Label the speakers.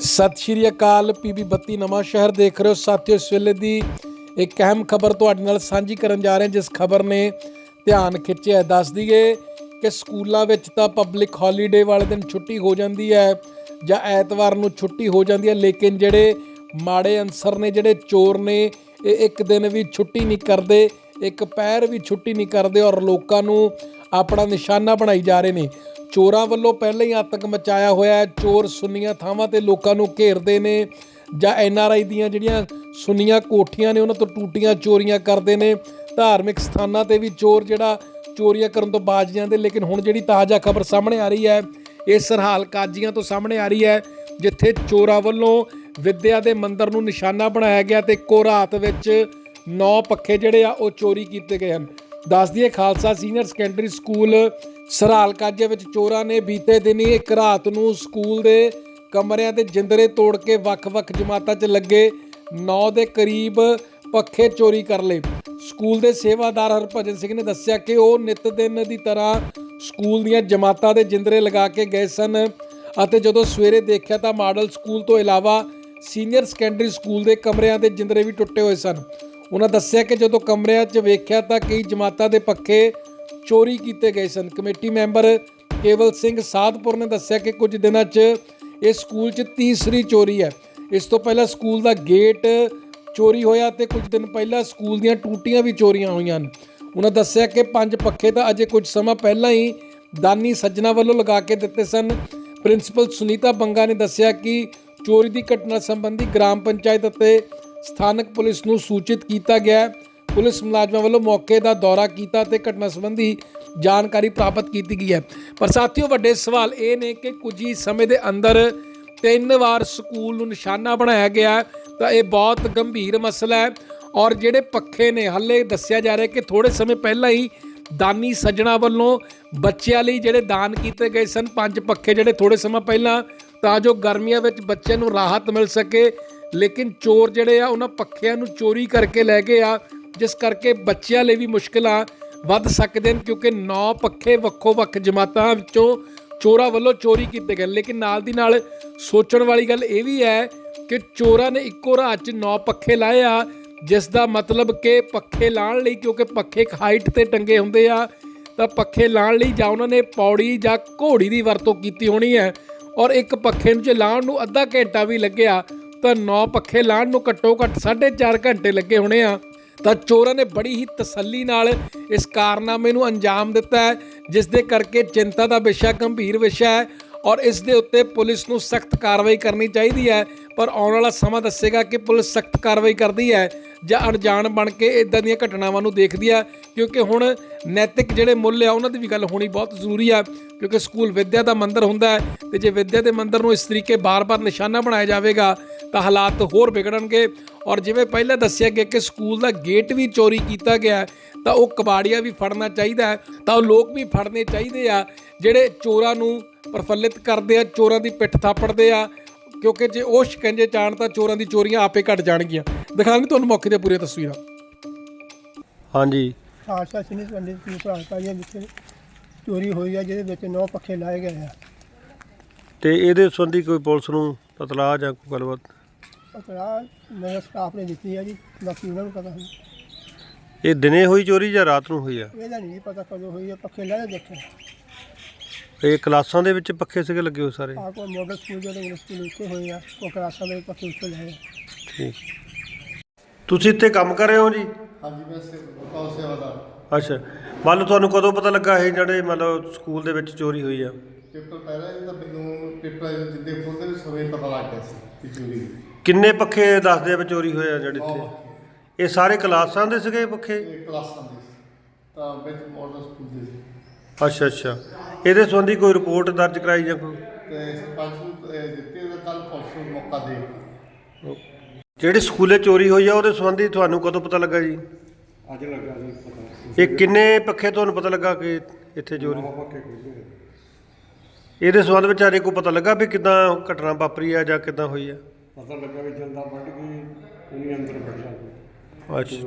Speaker 1: ਸਤਿ ਸ਼੍ਰੀ ਅਕਾਲ, ਪੀਬੀ 32 ਨਵਾਂ ਸ਼ਹਿਰ ਦੇਖ ਰਹੇ ਹੋ ਸਾਥੀਓ, ਇਸ ਵੇਲੇ ਦੀ ਇੱਕ ਅਹਿਮ ਖਬਰ ਤੁਹਾਡੇ ਨਾਲ ਸਾਂਝੀ ਕਰਨ ਜਾ ਰਹੇ ਹਾਂ, ਜਿਸ ਖਬਰ ਨੇ ਧਿਆਨ ਖਿੱਚਿਆ ਹੈ। ਦੱਸ ਦਈਏ ਕਿ ਸਕੂਲਾਂ ਵਿੱਚ ਤਾਂ ਪਬਲਿਕ ਹੌਲੀਡੇ ਵਾਲੇ ਦਿਨ ਛੁੱਟੀ ਹੋ ਜਾਂਦੀ ਹੈ ਜਾਂ ਐਤਵਾਰ ਨੂੰ ਛੁੱਟੀ ਹੋ ਜਾਂਦੀ ਹੈ, ਲੇਕਿਨ ਜਿਹੜੇ ਮਾੜੇ ਅਨਸਰ ਨੇ, ਜਿਹੜੇ ਚੋਰ ਨੇ, ਇਹ ਇੱਕ ਦਿਨ ਵੀ ਛੁੱਟੀ ਨਹੀਂ ਕਰਦੇ ਇੱਕ ਪੈਰ ਵੀ ਛੁੱਟੀ ਨਹੀਂ ਕਰਦੇ ਔਰ ਲੋਕਾਂ ਨੂੰ ਆਪਣਾ ਨਿਸ਼ਾਨਾ ਬਣਾਈ ਜਾ ਰਹੇ ਨੇ। ਚੋਰਾਂ ਵੱਲੋਂ ਪਹਿਲਾਂ ਹੀ ਆਤੰਕ ਮਚਾਇਆ ਹੋਇਆ ਹੈ। ਚੋਰ ਸੁੰਨੀਆਂ ਥਾਵਾਂ ਤੇ ਲੋਕਾਂ ਨੂੰ ਘੇਰਦੇ ਨੇ ਜਾਂ ਐਨ ਆਰ ਆਈ ਦੀਆਂ ਜਿਹੜੀਆਂ ਸੁੰਨੀਆਂ ਕੋਠੀਆਂ ਨੇ, ਉਹਨਾਂ ਤੋਂ ਟੂਟੀਆਂ ਚੋਰੀਆਂ ਕਰਦੇ ਨੇ। ਧਾਰਮਿਕ ਸਥਾਨਾਂ ਤੇ ਵੀ ਚੋਰ ਜਿਹੜਾ ਚੋਰੀਆਂ ਕਰਨ ਤੋਂ ਬਾਜ ਜਾਂਦੇ ਲੇਕਿਨ ਹੁਣ ਜਿਹੜੀ ਤਾਜ਼ਾ ਖਬਰ ਸਾਹਮਣੇ ਆ ਰਹੀ ਹੈ, ਇਹ ਸਰਹਾਲ ਕਾਜੀਆਂ ਤੋਂ ਸਾਹਮਣੇ ਆ ਰਹੀ ਹੈ, ਜਿੱਥੇ ਚੋਰਾਂ ਵੱਲੋਂ ਵਿੱਦਿਆ ਦੇ ਮੰਦਿਰ ਨੂੰ ਨਿਸ਼ਾਨਾ ਬਣਾਇਆ ਗਿਆ ਤੇ ਇੱਕੋ ਰਾਤ ਵਿੱਚ 9 ਪੱਖੇ ਜਿਹੜੇ ਆ, ਉਹ ਚੋਰੀ ਕੀਤੇ ਗਏ ਹਨ। ਦੱਸ ਦਈਏ, Khalsa senior secondary school Sarhal Kaje ਵਿੱਚ ਚੋਰਾਂ ਨੇ ਬੀਤੇ ਦਿਨੀ ਇੱਕ ਰਾਤ ਨੂੰ ਸਕੂਲ ਦੇ ਕਮਰਿਆਂ ਦੇ ਜਿੰਦਰੇ ਤੋੜ ਕੇ ਵੱਖ-ਵੱਖ ਜਮਾਤਾਂ 'ਚ ਲੱਗੇ 9 ਦੇ ਕਰੀਬ ਪੱਖੇ ਚੋਰੀ ਕਰ ਲਏ। ਸਕੂਲ ਦੇ ਸੇਵਾਦਾਰ ਹਰਭਜਨ ਸਿੰਘ ਨੇ ਦੱਸਿਆ ਕਿ ਉਹ ਨਿਤ ਦਿਨ ਦੀ ਤਰ੍ਹਾਂ ਸਕੂਲ ਦੀਆਂ ਜਮਾਤਾਂ ਦੇ ਜਿੰਦਰੇ ਲਗਾ ਕੇ ਗਏ ਸਨ ਅਤੇ ਜਦੋਂ ਸਵੇਰੇ ਦੇਖਿਆ ਤਾਂ ਮਾਡਲ ਸਕੂਲ ਤੋਂ ਇਲਾਵਾ ਸੀਨੀਅਰ ਸੈਕੰਡਰੀ ਸਕੂਲ ਦੇ ਕਮਰਿਆਂ ਦੇ ਜਿੰਦਰੇ ਵੀ ਟੁੱਟੇ ਹੋਏ ਸਨ। ਉਹਨਾਂ ਦੱਸਿਆ ਕਿ ਜਦੋਂ ਕਮਰਿਆਂ 'ਚ ਵੇਖਿਆ ਤਾਂ ਕਈ ਜਮਾਤਾਂ ਦੇ ਪੱਖੇ ਚੋਰੀ ਕੀਤੇ ਗਏ ਸਨ। ਕਮੇਟੀ ਮੈਂਬਰ ਕੇਵਲ ਸਿੰਘ ਸਾਧਪੁਰ ਨੇ ਦੱਸਿਆ ਕਿ ਕੁਝ ਦਿਨਾਂ 'ਚ ਇਹ ਸਕੂਲ 'ਚ ਤੀਸਰੀ ਚੋਰੀ ਹੈ। ਇਸ ਤੋਂ ਪਹਿਲਾਂ ਸਕੂਲ ਦਾ ਗੇਟ ਚੋਰੀ ਹੋਇਆ ਤੇ ਕੁਝ ਦਿਨ ਪਹਿਲਾਂ ਸਕੂਲ ਦੀਆਂ ਟੂਟੀਆਂ ਵੀ ਚੋਰੀਆਂ ਹੋਈਆਂ ਹਨ। ਉਹਨਾਂ ਦੱਸਿਆ ਕਿ ਪੰਜ ਪੱਖੇ ਤਾਂ ਅਜੇ ਕੁਝ ਸਮਾਂ ਪਹਿਲਾਂ ਹੀ ਦਾਨੀ ਸੱਜਣਾ ਵੱਲੋਂ ਲਗਾ ਕੇ ਦਿੱਤੇ ਸਨ। ਪ੍ਰਿੰਸੀਪਲ ਸੁਨੀਤਾ ਬੰਗਾ ਨੇ ਦੱਸਿਆ ਕਿ ਚੋਰੀ ਦੀ ਘਟਨਾ ਸੰਬੰਧੀ ਗ੍ਰਾਮ ਪੰਚਾਇਤ ਅਤੇ ਸਥਾਨਕ ਪੁਲਿਸ ਨੂੰ ਸੂਚਿਤ ਕੀਤਾ ਗਿਆ ਪੁਲਿਸ ਮੁਲਾਜ਼ਮਾਂ ਵੱਲੋਂ ਮੌਕੇ ਦਾ ਦੌਰਾ ਕੀਤਾ ਤੇ ਘਟਨਾ ਸੰਬੰਧੀ ਜਾਣਕਾਰੀ ਪ੍ਰਾਪਤ ਕੀਤੀ ਗਈ ਹੈ। ਪਰ ਸਾਥੀਓ, ਵੱਡੇ ਸਵਾਲ ਇਹ ਨੇ ਕਿ ਕੁਝ ਹੀ ਸਮੇਂ ਦੇ ਅੰਦਰ ਤਿੰਨ ਵਾਰ ਸਕੂਲ ਨੂੰ ਨਿਸ਼ਾਨਾ ਬਣਾਇਆ ਗਿਆ ਤਾਂ ਇਹ ਬਹੁਤ ਗੰਭੀਰ ਮਸਲਾ ਹੈ ਔਰ ਜਿਹੜੇ ਪੱਖੇ ਨੇ, ਹੱਲੇ ਦੱਸਿਆ ਜਾ ਰਿਹਾ ਕਿ ਥੋੜੇ ਸਮੇਂ ਪਹਿਲਾਂ ਹੀ ਦਾਨੀ ਸੱਜਣਾ ਵੱਲੋਂ ਬੱਚਿਆਂ ਲਈ ਜਿਹੜੇ ਦਾਨ ਕੀਤੇ ਗਏ ਸਨ, ਪੰਜ ਪੱਖੇ ਜਿਹੜੇ ਥੋੜੇ ਸਮਾਂ ਪਹਿਲਾਂ, ਤਾਂ ਜੋ ਗਰਮੀਆਂ ਵਿੱਚ ਬੱਚਿਆਂ ਨੂੰ ਰਾਹਤ ਮਿਲ ਸਕੇ। ਲੇਕਿਨ ਚੋਰ ਜਿਹੜੇ ਆ, ਉਹਨਾਂ ਪੱਖਿਆਂ ਨੂੰ ਚੋਰੀ ਕਰਕੇ ਲੈ ਗਏ ਆ, ਜਿਸ ਕਰਕੇ ਬੱਚਿਆਂ ਲਈ ਵੀ ਮੁਸ਼ਕਲਾਂ ਵੱਧ ਸਕਦੇ ਨੇ, ਕਿਉਂਕਿ ਨੌ ਪੱਖੇ ਵੱਖੋ ਵੱਖ ਜਮਾਤਾਂ ਵਿੱਚੋਂ ਚੋਰਾਂ ਵੱਲੋਂ ਚੋਰੀ ਕੀਤੇ ਗਏ ਲੇਕਿਨ ਨਾਲ ਦੀ ਨਾਲ ਸੋਚਣ ਵਾਲੀ ਗੱਲ ਇਹ ਵੀ ਹੈ ਕਿ ਚੋਰਾਂ ਨੇ ਇੱਕੋ ਰਾਤ 'ਚ ਨੌ ਪੱਖੇ ਲਾਏ ਆ, ਜਿਸ ਦਾ ਮਤਲਬ ਕਿ ਪੱਖੇ ਲਾਣ ਲਈ, ਕਿਉਂਕਿ ਪੱਖੇ ਇੱਕ ਹਾਈਟ ਤੇ ਟੰਗੇ ਹੁੰਦੇ ਆ, ਤਾਂ ਪੱਖੇ ਲਾਣ ਲਈ ਜਾਂ ਉਹਨਾਂ ਨੇ ਪੌੜੀ ਜਾਂ ਘੋੜੀ ਦੀ ਵਰਤੋਂ ਕੀਤੀ ਹੋਣੀ ਹੈ। ਔਰ ਇੱਕ ਪੱਖੇ ਨੂੰ ਜੇ ਲਾਣ ਨੂੰ ਅੱਧਾ ਘੰਟਾ ਵੀ ਲੱਗਿਆ ਤਾਂ 9 ਪੱਖੇ ਲਾਣ ਨੂੰ ਘੱਟੋ ਘੱਟ 4.5 ਘੰਟੇ ਲੱਗੇ ਹੋਣੇ ਆ। ਤਾਂ ਚੋਰਾਂ ਨੇ ਬੜੀ ਹੀ ਤਸੱਲੀ ਨਾਲ ਇਸ ਕਾਰਨਾਮੇ ਨੂੰ ਅੰਜਾਮ ਦਿੱਤਾ ਹੈ, ਜਿਸ ਦੇ ਕਰਕੇ ਚਿੰਤਾ ਦਾ ਵਿਸ਼ਾ ਗੰਭੀਰ ਵਿਸ਼ਾ ਹੈ ਔਰ ਇਸ ਦੇ ਉੱਤੇ ਪੁਲਿਸ ਨੂੰ ਸਖਤ ਕਾਰਵਾਈ ਕਰਨੀ ਚਾਹੀਦੀ ਹੈ। ਪਰ ਆਉਣ ਵਾਲਾ ਸਮਾਂ ਦੱਸੇਗਾ ਕਿ ਪੁਲਿਸ ਸਖਤ ਕਾਰਵਾਈ ਕਰਦੀ ਹੈ। ਜਾਂ ਅਣਜਾਣ ਬਣ ਕੇ ਇਦਾਂ ਦੀਆਂ ਘਟਨਾਵਾਂ ਨੂੰ ਦੇਖਦੀ ਆ, ਕਿਉਂਕਿ ਹੁਣ ਨੈਤਿਕ ਜਿਹੜੇ ਮੁੱਲ ਆ, ਉਹਨਾਂ ਦੀ ਵੀ ਗੱਲ ਹੋਣੀ ਬਹੁਤ ਜ਼ਰੂਰੀ ਆ, ਕਿਉਂਕਿ ਸਕੂਲ ਵਿਦਿਆ ਦਾ ਮੰਦਰ ਹੁੰਦਾ ਹੈ ਤੇ ਜੇ ਵਿਦਿਆ ਦੇ ਮੰਦਰ ਨੂੰ ਇਸ ਤਰੀਕੇ ਬਾਰ-ਬਾਰ ਨਿਸ਼ਾਨਾ ਬਣਾਇਆ ਜਾਵੇਗਾ, ਤਾਂ ਹਾਲਾਤ ਹੋਰ ਵਿਗੜਨਗੇ। ਔਰ ਜਿਵੇਂ ਪਹਿਲਾਂ ਦੱਸਿਆ ਗਿਆ ਕਿ ਸਕੂਲ ਦਾ ਗੇਟ ਵੀ ਚੋਰੀ ਕੀਤਾ ਗਿਆ, ਤਾਂ ਉਹ ਕਬਾੜੀਆ ਵੀ ਫੜਨਾ ਚਾਹੀਦਾ ਤਾਂ ਉਹ ਲੋਕ ਵੀ ਫੜਨੇ ਚਾਹੀਦੇ ਆ, ਜਿਹੜੇ ਚੋਰਾਂ ਨੂੰ ਪ੍ਰਫੁੱਲਿਤ ਕਰਦੇ ਆ, ਚੋਰਾਂ ਦੀ ਪਿੱਠ ਥਾਪੜਦੇ ਆ ਕਿਉਂਕਿ ਜੇ ਉਹ ਸ਼ਿਕੰਜੇ ਚਾਣ ਤਾਂ ਚੋਰਾਂ ਦੀ ਚੋਰੀਆਂ ਆਪੇ ਘਟ ਜਾਣਗੀਆਂ। ਦਿਖਾਣਗੇ ਤੁਹਾਨੂੰ ਮੌਕੇ ਦੀਆਂ ਪੂਰੀਆਂ ਤਸਵੀਰਾਂ।
Speaker 2: ਹਾਂਜੀ।
Speaker 3: ਖਾਲਸਾ ਸੀਨੀਅਰ ਸੈਕੰਡਰੀ ਸਕੂਲ ਭਰਾਤਾਂ ਵਿੱਚ ਚੋਰੀ ਹੋਈ ਆ ਜਿਹਦੇ ਵਿੱਚ ਨੌ ਪੱਖੇ ਲਾਏ ਗਏ ਆ।
Speaker 2: ਤੇ ਇਹਦੇ ਸੰਬੰਧੀ ਕੋਈ ਪੁਲਿਸ ਨੂੰ ਪਤਲਾ ਜਾਂ ਕੋਈ ਗੱਲਬਾਤ?
Speaker 3: ਪਤਲਾ ਮੇਰੇ ਸਟਾਫ ਨੇ ਦਿੱਤੀ ਆ ਜੀ ਬਾਕੀ ਉਹਨਾਂ ਨੂੰ ਪਤਾ ਹੁਣ
Speaker 2: ਇਹ ਦਿਨੇ ਹੋਈ ਚੋਰੀ ਜਾਂ ਰਾਤ ਨੂੰ ਹੋਈ ਆ?
Speaker 3: ਇਹਦਾ ਨਹੀਂ ਪਤਾ ਕਦੋਂ ਹੋਈ ਆ ਪੱਖੇ ਲਾਏ ਦੇਖੇ
Speaker 2: ਇਹ ਕਲਾਸਾਂ ਦੇ ਵਿੱਚ ਪੱਖੇ ਸੀਗੇ ਲੱਗੇ ਹੋਏ ਸਾਰੇ?
Speaker 3: ਆ ਕੋਈ ਮਾਡਲ ਸਕੂਲ ਜਿਹੜੇ ਇੰਗਲਿਸ਼ ਸਕੂਲ ਉੱਤੇ ਹੋਏ ਆ ਉਹ ਕਲਾਸਾਂ ਦੇ ਪੱਖੇ ਉੱਤੇ ਲਾਏ
Speaker 2: ਠੀਕ। ਤੁਸੀਂ ਇੱਥੇ ਕੰਮ ਕਰ ਰਹੇ ਹੋ ਜੀ?
Speaker 4: ਹਾਂਜੀ ਮੈਂ ਸੇ ਬਤਾਓ ਸੇਵਾਦਾਰ।
Speaker 2: ਅੱਛਾ। ਮੰਨ ਲਓ ਤੁਹਾਨੂੰ ਕਦੋਂ ਪਤਾ ਲੱਗਾ ਇਹ ਜਿਹੜੇ ਮਤਲਬ ਸਕੂਲ ਦੇ ਵਿੱਚ ਚੋਰੀ ਹੋਈ ਆ?
Speaker 4: ਪੇਪਰ ਪਹਿਲਾਂ ਤਾਂ ਮੈਨੂੰ ਪੇਪਰ ਜਿੱਦੇ ਖੋਲਦੇ ਵੀ ਸਮੇਂ ਪਤਾ ਲੱਗ ਗਿਆ ਸੀ ਕਿ ਚੋਰੀ ਹੋਈ।
Speaker 2: ਕਿੰਨੇ ਪੱਖੇ ਦੱਸਦੇ ਆ ਵੀ ਚੋਰੀ ਹੋਏ ਆ ਜਿਹੜੇ ਇੱਥੇ। ਇਹ ਸਾਰੇ ਕਲਾਸਾਂ ਦੇ ਸੀਗੇ ਪੱਖੇ?
Speaker 4: ਇਹ ਕਲਾਸਾਂ ਦੇ ਸੀ। ਤਾਂ ਵਿੱਚ ਮਾਡਲ ਸਕੂਲ ਦੇ ਸੀ।
Speaker 2: ਅੱਛਾ ਅੱਛਾ। ਇਹਦੇ ਸੰਬੰਧੀ ਕੋਈ ਰਿਪੋਰਟ ਦਰਜ ਕਰਾਈ ਜਾਂ ਕੋਈ
Speaker 4: ਤੇ ਸਰਪੰਚ ਨੂੰ ਇਹ ਦਿੱਤੇ ਹੋਏ ਕੱਲ ਪਰਸੋਂ ਮੌਕਾ ਦੇ
Speaker 2: ਜਿਹੜੀ ਸਕੂਲੇ ਚੋਰੀ ਹੋਈ ਆ ਉਹਦੇ ਸੰਬੰਧੀ ਤੁਹਾਨੂੰ ਕਦੋਂ ਪਤਾ ਲੱਗਾ ਜੀ?
Speaker 4: ਅੱਜ ਲੱਗਾ ਜੀ ਪਤਾ।
Speaker 2: ਇਹ ਕਿੰਨੇ ਪੱਖੇ ਤੁਹਾਨੂੰ ਪਤਾ ਲੱਗਾ ਕਿ ਇੱਥੇ ਚੋਰੀ? ਇਹਦੇ ਸੰਬੰਧ ਵਿੱਚ ਹਜੇ ਕੋਈ ਪਤਾ ਲੱਗਾ ਵੀ ਕਿਦਾਂ ਘਟਨਾ ਵਾਪਰੀ ਆ ਜਾਂ ਕਿਦਾਂ ਹੋਈ ਆ?
Speaker 5: ਪਤਾ ਲੱਗਾ ਵੀ ਜੰਦਾ ਵੱਢ ਗਈ ਉਹਨੇ ਅੰਦਰ ਵੜ ਲਿਆ।
Speaker 2: ਅੱਛਾ।